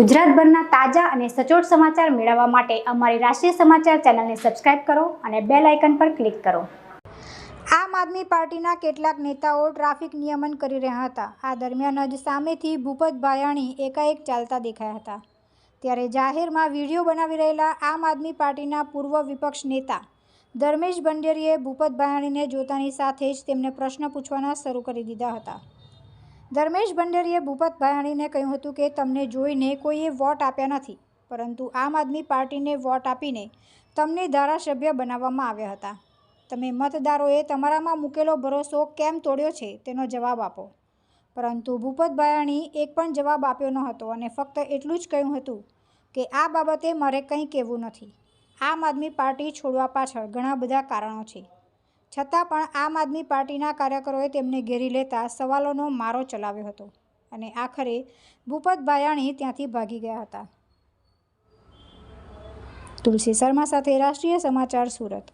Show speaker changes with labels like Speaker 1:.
Speaker 1: ગુજરાતભરના તાજા અને સચોટ સમાચાર મેળવવા માટે અમારી રાષ્ટ્રીય સમાચાર ચેનલને સબસ્ક્રાઇબ કરો અને બેલ આઇકન પર ક્લિક કરો.
Speaker 2: આમ આદમી પાર્ટીના કેટલાક નેતાઓ ટ્રાફિક નિયમન કરી રહ્યા હતા. આ દરમિયાન જ સામેથી ભૂપત ભાયાણી એકાએક ચાલતા દેખાયા હતા. ત્યારે જાહેરમાં વીડિયો બનાવી રહેલા આમ આદમી પાર્ટીના પૂર્વ વિપક્ષ નેતા ધર્મેશ ભંડેરીએ ભૂપત ભાયાણીને જોતાની સાથે જ તેમને પ્રશ્ન પૂછવાના શરૂ કરી દીધા હતા. ધર્મેશ ભંડેરીએ ભૂપત ભાયાણીને કહ્યું હતું કે તમને જોઈને કોઈએ વોટ આપ્યા નથી, પરંતુ આમ આદમી પાર્ટીને વોટ આપીને તમને ધારાસભ્ય બનાવવામાં આવ્યા હતા. તમે મતદારોએ તમારામાં મૂકેલો ભરોસો કેમ તોડ્યો છે તેનો જવાબ આપો. પરંતુ ભૂપત ભાયાણી એક પણ જવાબ આપ્યો ન હતો અને ફક્ત એટલું જ કહ્યું હતું કે આ બાબતે મારે કંઈ કહેવું નથી. આમ આદમી પાર્ટી છોડવા પાછળ ઘણા બધા કારણો છે. છતાં પણ આમ આદમી પાર્ટીના કાર્યકરોએ તેમને ઘેરી લેતા સવાલોનો મારો ચલાવ્યો હતો અને આખરે ભૂપત ભાયાણી ત્યાંથી ભાગી ગયા હતા. તુલસી શર્મા સાથે રાષ્ટ્રીય સમાચાર સુરત.